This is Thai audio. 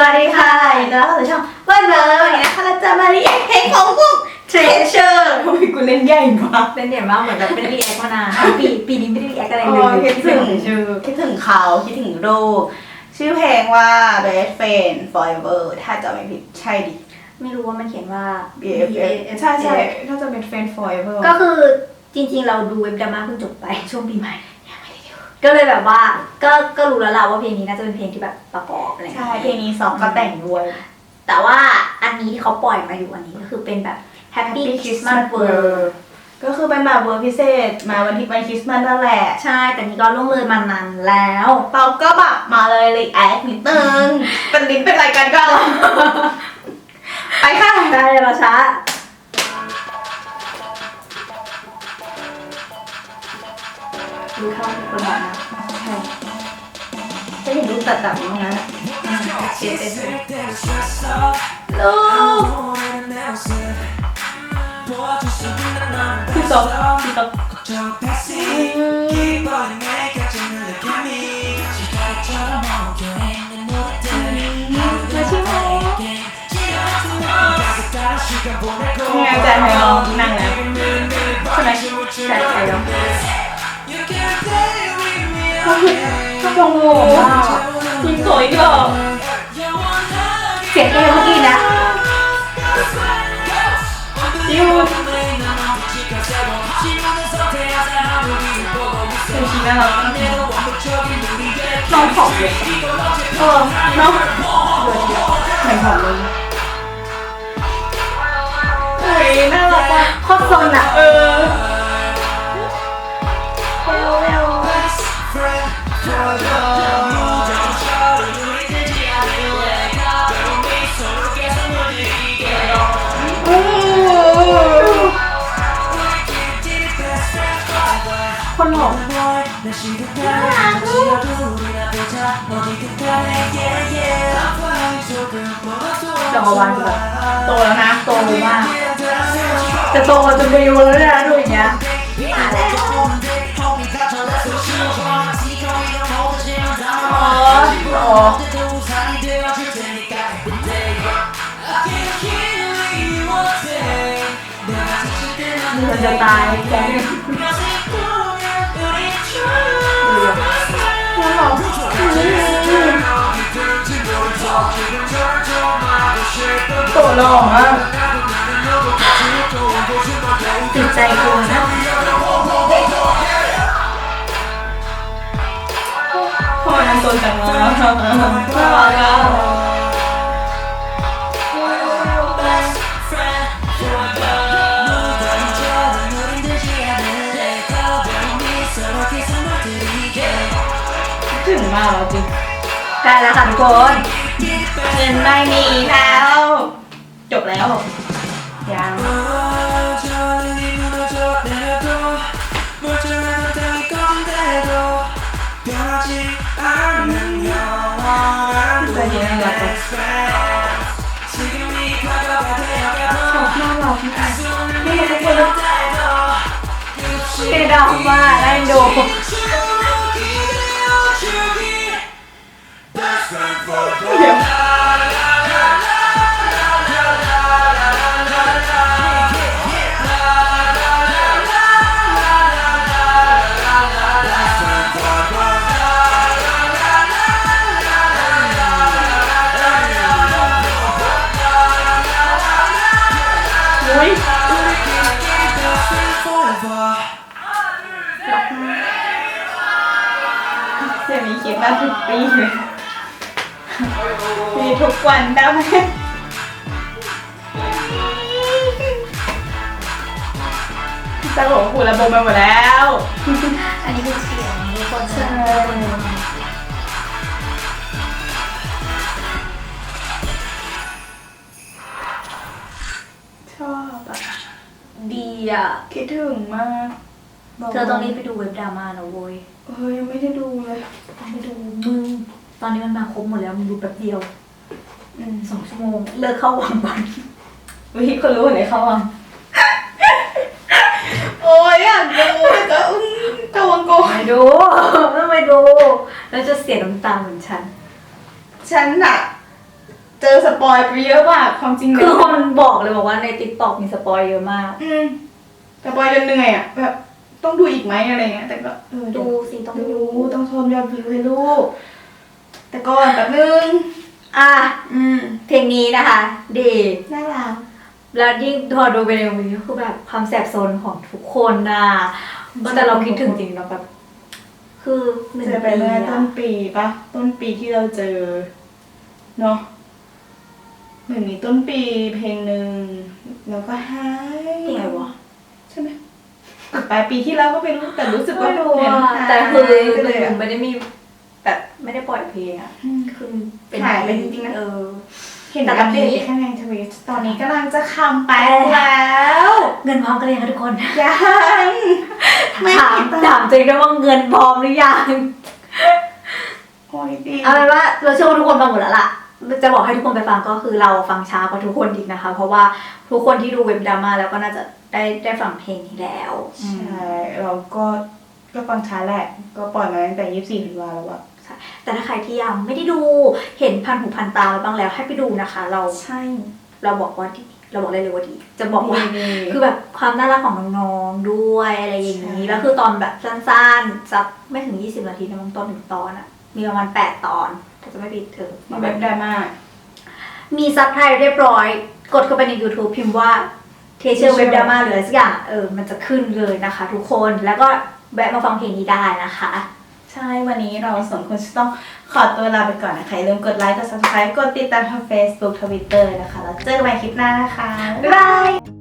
วัสดีค่ะยินดีต้อนรับสู่ช่องเปิ้ลเบอร์วันนี้นะคะเราจะมารีแอคเพลงของพวกเทรเชอร์ทำไมกูเล่นใหญ่มากเป็นเด่นมากเหมือนแบบเป็นรีแอคมานานปีปีนี้ไม่ได้รีแอคอะไรโอ้เลยยคิดถึงชื่อคิดถึงเขาคิดถึงรูปชื่อเพลงว่า Best Friend Forever ถ้าจะไม่ผิดใช่ดิ ไม่รู้ว่ามันเขียนว่า B F F ใช่ใช่ถ้าจะเป็น Friend Forever ก็คือจริงๆ เราดูเว็บดราม่าเพิ่งจบไปช่วงปีใหม่ ก็เลยแบบว่าก็ก็รู้แล้วล่ะว่าเพลงนี้น่าจะเป็นเพลงที่แบบประกอบอะไรอย่างใช่เงี้ยเพลงนี้ซองก็แต่งด้วย แต่ว่าอันนี้ที่เขาปล่อยมาอยู่อันนี้ก็คือเป็นแบบ Happy Christmas World ก็คือเป็นแบบเวอร์พิเศษมาวันที่วันคริสต์มาสนั่นแหละ ใช่แต่นี่ก็ล่วงเลยมานานแล้ว เราก็แบบมาเลยรีแอคนิดนึงเป็นลิ้นเป็นอะไรกันก็ ไปค่ะ ได้เลยเราช้า ดูเข้าทุกคนบอกนะใช่จะเห็นรูปตัดต่ำตรงนั้นอะเชียร์เต้นลูกพี่ตบพี่ตบมาชิโมนี่ไงใจไทยลองนั่งนะใช่ไหมใช่ไทยลอง ถ้าจงโง่คุณสวยเหรอเสียงเอเมื่อกี้นะจิวเป็นชีน่ารักน้องผอมเลยเออน้องเหมือนผอมเลยเฮ้ยน่ารักว่ะโคตรซนอะเออ คนหล่อจักรวาลแบบโตแล้วนะ โตมาก จะโตจะบิวแล้วนะดูอย่างเงี้ยอ๋ออ๋อมันจะตายแก โตหล่อมากติดใจกูนะทำไมมันโตจังวะน่ารักากแล้วจริงได้แล้วค่ะทุกคนเงินไม่มีแล้ว จบแล้วยังเคยเห็นอะไรแบบชอบน่ารักมากนี่ทุกคนเกดอกมาได้ดู เสียมีคลิปมาทุกปีเลยมีทุกวันได้ไหมจะบอกว่าคุณระบมไปหมดแล้ว อันนี้คือเสียงทุกคนใช่ช อะ คิดถึงมากบกเธอต้องรีบไปดูเว็บดราม่านะเว้ยเฮ้ยยังไม่ได้ดูเลย ต้องไปดูมึง ตอนนี้มันมาครบหมดแล้วมึงดูแป๊บเดียวอืมสองชั่วโมง เลิกเข้าวังก่อนวิคนรู้เลยเขาอะโอ้ยอยากดูแต่อุ้มตะวังโกไปดูต้องไปดู แล้วจะเสียน้ำตาเหมือนฉัน ฉันอะเจอสปอยไปเยอะมากความจริงคือคนบอกเลยบอกว่าในติ๊กต็อกมีสปอยเยอะมาก อืม สปอยจนเหนื่อยอะแบบต้องดูอีกไหมอะไรเงี้ย แต่ก็เออดูสิต้องดูดู ต้องชมยอดวิวให้ลูก แต่ก่อนแบบนึง อะ อืม เพลงนี้นะคะ ดีน่ารักแล้วยิ่งพอดูไปในวีก็คือแบบความแสบโซนของทุกคนน่ะแต่เราคิดถึงจริงเนาะแบบ คือหนึ่งเจอไปปีเมื่อต้อะนปีปะต้นปีที่เราเจอ เนาะเหมือนมีต้นปีเพลงหนึ่งแล้วก็หายเพลงอะไรวะ ใช่ไหมปลายปีที่แล้วก็ไม่รู้แต่รู้สึกว่าไม่รู้เพลงอะหายแต่คือไปเลยอะ ไม่ได้มีแบบไม่ได้ปล่อยเพลงอะอืมคือเป็นหายไปจริงๆนะ เออ เห็นแต่อัปเดตตอนนี้แค่ในทวิตตอนนี้กำลังจะคัมแบ็กแล้วเงินพร้อมกันเลยงคะทุกคนยัง ไม่ถามคิดถามจริงด้วยว่าเงินพร้อมหรือยังโอ้ยดีเอาเป็นว่าเราเชื่อว่าทุกคนฟังหมดแล้วล่ะจะบอกให้ทุกคนไปฟังก็คือเราฟังช้ากว่าทุกคนอีกนะคะ เพราะว่าทุกคนที่ดูเว็บดราม่าแล้วก็น่าจะ ได้ได้ฟังเพลงนี้แล้วใช่เราก็ก็ฟังช้าแหละ ก็ปล่อยมาตั้งแต่ยี่สิบสี่ธันวาแล้วอะแต่ถ้าใครที่ยังไม่ได้ดูเห็นพันหูพันตามาบ้างแล้วให้ไปดูนะคะ เราใช่เราบอกว่าดีเราบอกได้เลยว่าดี จะบอกว่าดีคือแบบความน่ารักของน้องๆด้วยอะไรอย่างนี้ใช่แล้วคือตอนแบบสั้นๆสักไม่ถึง 20 นาทีนะบางตอนถึงตอนอะมีประมาณ 8 ตอน ถ้าจะไม่ผิดเธอมาแบบดราม่ามีซับไทยเรียบร้อย กดเข้าไปใน YouTube พิมพ์ว่า เทเชอร์เว็บดราม่าหรืออะไรสักอย่างเออมันจะขึ้นเลยนะคะ ทุกคนแล้วก็แวะมาฟังเพลงนี้ได้นะคะ ใช่ วันนี้เราสองคนจะต้องขอตัวลาไปก่อนนะคะอย่าลืมกดไลค์ กด subscribe กดติดตามทาง Facebook Twitter นะคะ แล้วเจอกันใหม่คลิปหน้านะคะ บ๊ายบาย